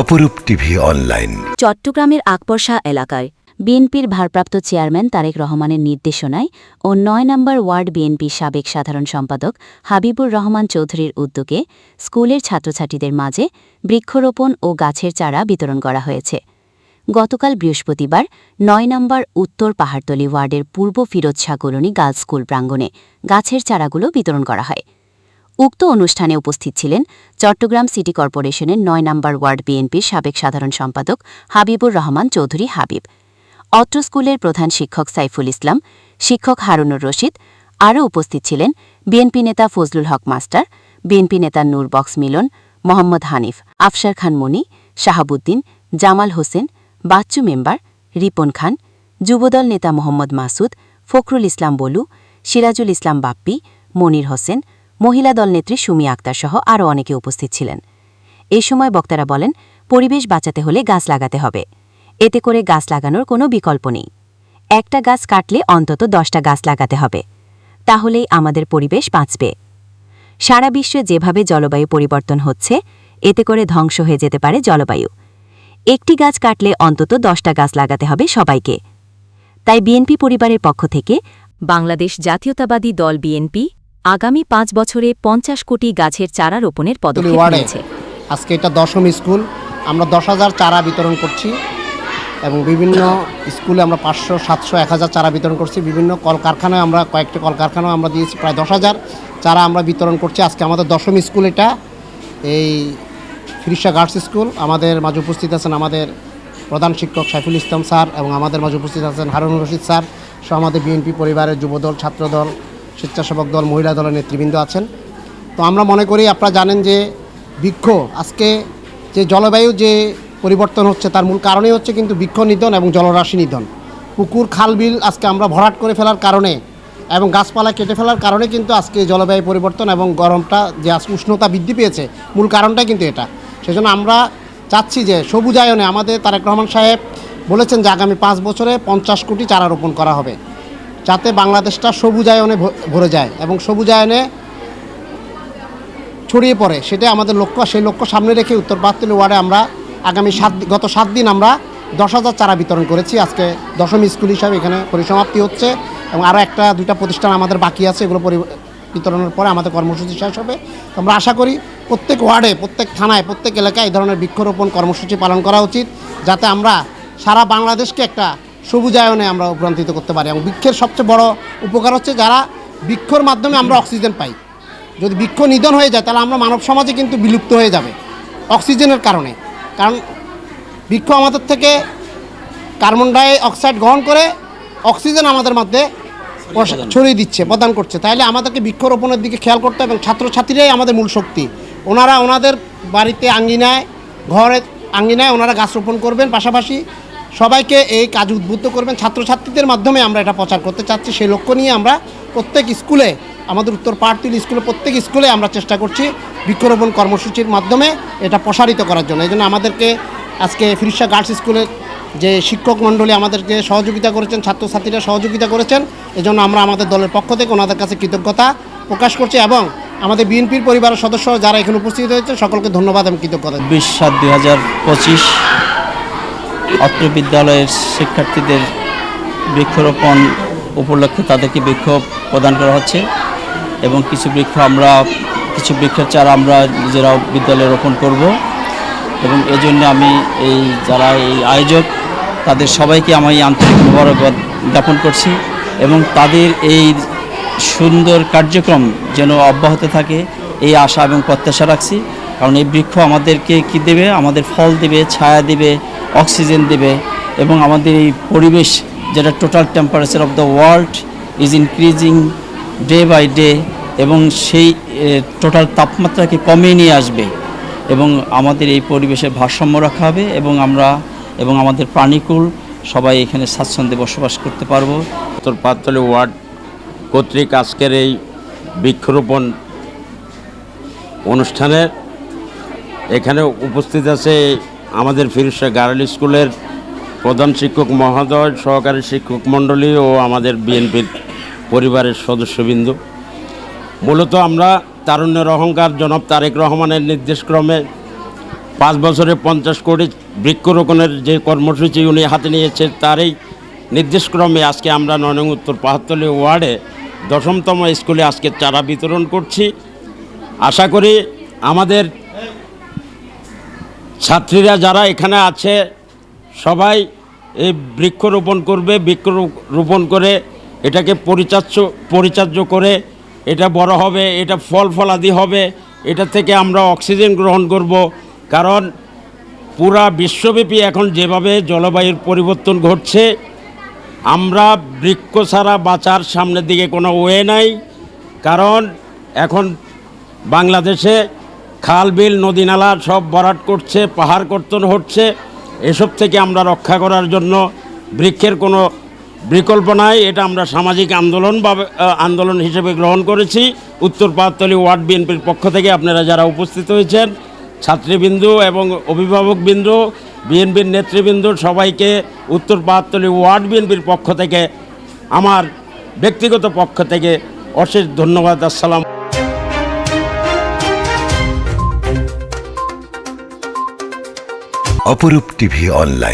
অপরূপ TV online. চট্টগ্রামের আকবরশাহ এলাকায় বিএনপির ভারপ্রাপ্ত চেয়ারম্যান তারেক রহমানের নির্দেশনায় ও নয় নম্বর ওয়ার্ড বিএনপির সাবেক সাধারণ সম্পাদক হাবিবুর রহমান চৌধুরীর উদ্যোগে স্কুলের ছাত্রছাত্রীদের মাঝে বৃক্ষরোপণ ও গাছের চারা বিতরণ করা হয়েছে। গতকাল বৃহস্পতিবার নয় নম্বর উত্তর পাহাড়তলি ওয়ার্ডের পূর্ব Feroz Shah colony girls school প্রাঙ্গণে গাছের চারাগুলো বিতরণ করা হয়। উক্ত অনুষ্ঠানে উপস্থিত ছিলেন চট্টগ্রাম সিটি কর্পোরেশনের নয় নম্বর ওয়ার্ড বিএনপির সাবেক সাধারণ সম্পাদক হাবিবুর রহমান চৌধুরী হাবিব, অত্র স্কুলের প্রধান শিক্ষক সাইফুল ইসলাম, শিক্ষক হারুনুর রশিদ, আরও উপস্থিত ছিলেন বিএনপি নেতা ফজলুল হক মাস্টার, বিএনপি নেতা নূর বক্স মিলন, মোহাম্মদ হানিফ, আফসার খান মনি, শাহাবুদ্দিন, জামাল হোসেন বাচ্চু মেম্বার রিপন খান, যুবদল নেতা মোহাম্মদ মাসুদ, ফখরুল ইসলাম বলু, সিরাজুল ইসলাম বাপ্পি, মনির হোসেন, মহিলা দল নেত্রী সুমি আক্তার সহ আরও অনেকে উপস্থিত ছিলেন। এ সময় বক্তারা বলেন, পরিবেশ বাঁচাতে হলে গাছ লাগাতে হবে। এতে করে গাছ লাগানোর কোনো বিকল্প নেই। একটা গাছ কাটলে অন্তত দশটা গাছ লাগাতে হবে। তাহলেই আমাদের পরিবেশ বাঁচবে। সারা বিশ্বে যেভাবে জলবায়ু পরিবর্তন হচ্ছে, এতে করে ধ্বংস হয়ে যেতে পারে জলবায়ু। একটি গাছ কাটলে অন্তত দশটা গাছ লাগাতে হবে সবাইকে। তাই বিএনপি পরিবারের পক্ষ থেকে বাংলাদেশ জাতীয়তাবাদী দল বিএনপি আগামী পাঁচ বছরে পঞ্চাশ কোটি গাছের চারা রোপণের পদক্ষেপ নিয়েছে। আজকে এটা দশম স্কুল। আমরা দশ হাজার চারা বিতরণ করছি এবং বিভিন্ন স্কুলে আমরা পাঁচশো সাতশো এক হাজার চারা বিতরণ করছি। বিভিন্ন কলকারখানায় আমরা কয়েকটি কলকারখানায় আমরা দিয়েছি প্রায় দশ হাজার চারা আমরা বিতরণ করছি। আজকে আমাদের দশম স্কুল এটা। এই ফিরিশা গার্লস স্কুল। আমাদের মাঝে উপস্থিত আছেন আমাদের প্রধান শিক্ষক সাইফুল ইসলাম স্যার এবং আমাদের মাঝে উপস্থিত আছেন হারুন রশিদ স্যার। সহ আমাদের বিএনপি পরিবারের যুবদল, ছাত্রদল, স্বেচ্ছাসেবক দল, মহিলা দলের নেতৃবৃন্দ আছেন। তো আমরা মনে করি আপনারা জানেন যে বৃক্ষ, আজকে যে জলবায়ু যে পরিবর্তন হচ্ছে তার মূল কারণই হচ্ছে কিন্তু বৃক্ষ নিধন এবং জলরাশি নিধন। পুকুর, খাল, বিল আজকে আমরা ভরাট করে ফেলার কারণে এবং গাছপালা কেটে ফেলার কারণে কিন্তু আজকে জলবায়ু পরিবর্তন এবং গরমটা যে উষ্ণতা বৃদ্ধি পেয়েছে, মূল কারণটাই কিন্তু এটা। সেজন্য আমরা চাচ্ছি যে সবুজায়নে আমাদের তারেক রহমান সাহেব বলেছেন যে আগামী পাঁচ বছরে পঞ্চাশ কোটি চারা রোপণ করা হবে, যাতে বাংলাদেশটা সবুজায়নে ভরে যায় এবং সবুজায়নে ছড়িয়ে পড়ে। সেটা আমাদের লক্ষ্য। সেই লক্ষ্য সামনে রেখে উত্তর পাতলি ওয়ার্ডে আমরা আগামী সাত গত সাত দিন আমরা দশ হাজার চারা বিতরণ করেছি। আজকে দশম স্কুল হিসাবে এখানে পরিসমাপ্তি হচ্ছে এবং আরও একটা, দুইটা প্রতিষ্ঠান আমাদের বাকি আছে, এগুলো পরি- বিতরণের পরে আমাদের কর্মসূচি শেষ হবে। আমরা আশা করি প্রত্যেক ওয়ার্ডে, প্রত্যেক থানায়, প্রত্যেক এলাকায় এই ধরনের বৃক্ষরোপণ কর্মসূচি পালন করা উচিত, যাতে আমরা সারা বাংলাদেশকে একটা সবুজায়নে আমরা উপরান্তিত করতে পারি। এবং বৃক্ষের সবচেয়ে বড় উপকার হচ্ছে যারা বৃক্ষর মাধ্যমে আমরা অক্সিজেন পাই। যদি বৃক্ষ নিধন হয়ে যায়, তাহলে আমরা মানব সমাজে কিন্তু বিলুপ্ত হয়ে যাবে অক্সিজেনের কারণে। কারণ বৃক্ষ আমাদের থেকে কার্বন ডাই অক্সাইড গ্রহণ করে অক্সিজেন আমাদের মধ্যে ছড়িয়ে দিচ্ছে, প্রদান করছে। তাহলে আমাদেরকে বৃক্ষরোপণের দিকে খেয়াল করতে হবে এবং ছাত্রছাত্রীরাই আমাদের মূল শক্তি। ওনারা ওনাদের বাড়িতে আঙ্গিনায়, ঘরে আঙ্গিনায় ওনারা গাছ রোপণ করবেন। পাশাপাশি সবাইকে এই কাজ উদ্বুদ্ধ করবেন। ছাত্রছাত্রীদের মাধ্যমে আমরা এটা প্রচার করতে চাচ্ছি। সেই লক্ষ্য নিয়ে আমরা প্রত্যেক স্কুলে, আমাদের উত্তর পাহাড়তিল স্কুলে, প্রত্যেক স্কুলে আমরা চেষ্টা করছি বৃক্ষরোপণ কর্মসূচির মাধ্যমে এটা প্রসারিত করার জন্য। এই জন্য আমাদেরকে আজকে ফিরিশা গার্লস স্কুলের যে শিক্ষক মণ্ডলী আমাদেরকে সহযোগিতা করেছেন, ছাত্রছাত্রীরা সহযোগিতা করেছেন, এজন্য আমরা আমাদের দলের পক্ষ থেকে ওনাদের কাছে কৃতজ্ঞতা প্রকাশ করছি এবং আমাদের বিএনপির পরিবারের সদস্য যারা এখানে উপস্থিত হয়েছে, সকলকে ধন্যবাদ এবং কৃতজ্ঞতা বিশ সাত দুই হাজার পঁচিশ অত্র বিদ্যালয়ের শিক্ষার্থীদের বৃক্ষরোপণ উপলক্ষে তাদেরকে বৃক্ষ প্রদান করা হচ্ছে এবং কিছু বৃক্ষ আমরা, কিছু বৃক্ষের চারা আমরা নিজেরাও বিদ্যালয়ে রোপণ করব এবং এজন্য আমি এই, যারা এই আয়োজক তাদের সবাইকে আমি আন্তরিক মোবারকবাদ জ্ঞাপন করছি এবং তাদের এই সুন্দর কার্যক্রম যেন অব্যাহত থাকে, এই আশা এবং প্রত্যাশা রাখছি। কারণ এই বৃক্ষ আমাদেরকে কি দেবে? আমাদের ফল দেবে, ছায়া দেবে, অক্সিজেন দেবে এবং আমাদের এই পরিবেশ যেটা total temperature of the world is increasing day by day এবং সেই টোটাল তাপমাত্রাকে কমিয়ে নিয়ে আসবে এবং আমাদের এই পরিবেশের ভারসাম্য রাখা হবে এবং আমরা এবং আমাদের প্রাণীকুল, সবাই এখানে স্বাচ্ছন্দ্যে বসবাস করতে পারব। উত্তর পাতলি ওয়ার্ড কর্তৃক আজকের এই বৃক্ষরোপণ অনুষ্ঠানে এখানে উপস্থিত আছে আমাদের ফিরোজশাহ গার্ল স্কুলের প্রধান শিক্ষক মহোদয়, সহকারী শিক্ষক মণ্ডলী ও আমাদের বিএনপির পরিবারের সদস্যবৃন্দ। মূলত আমরা তারুণ্যের অহংকার জনাব তারেক রহমানের নির্দেশক্রমে পাঁচ বছরে পঞ্চাশ কোটি বৃক্ষরোপণের যে কর্মসূচি উনি হাতে নিয়েছেন, তারই নির্দেশক্রমে আজকে আমরা নয় নং উত্তর পাহাড়তলী ওয়ার্ডে দশমতম স্কুলে আজকে চারা বিতরণ করছি। আশা করি আমাদের ছাত্রীরা যারা এখানে আছে, সবাই এই বৃক্ষরোপণ করবে, বৃক্ষরোপণ করে এটাকে পরিচার্য পরিচার্য করে এটা বড় হবে, এটা ফল ফলাদি হবে, এটা থেকে আমরা অক্সিজেন গ্রহণ করব। কারণ পুরা বিশ্বব্যাপী এখন যেভাবে জলবায়ুর পরিবর্তন ঘটছে, আমরা বৃক্ষ ছাড়া বাঁচার সামনের দিকে কোনো ওয়ে নাই, কারণ এখন বাংলাদেশে খাল, বিল, নদী, নালা সব ভরাট করছে, পাহাড় কর্তন হচ্ছে। এসব থেকে আমরা রক্ষা করার জন্য বৃক্ষের কোনো বিকল্প নাই, এটা আমরা সামাজিক আন্দোলন বা আন্দোলন হিসেবে গ্রহণ করেছি। উত্তর পাহাড়তলী ওয়ার্ড বিএনপির পক্ষ থেকে আপনারা যারা উপস্থিত হয়েছেন ছাত্রীবৃন্দু এবং অভিভাবকবৃন্দ, বিএনপির নেতৃবৃন্দ সবাইকে উত্তর পাহাড়তলী ওয়ার্ড বিএনপির পক্ষ থেকে, আমার ব্যক্তিগত পক্ষ থেকে অশেষ ধন্যবাদ, আসসালাম। অপরূপ টিভি অনলাইন।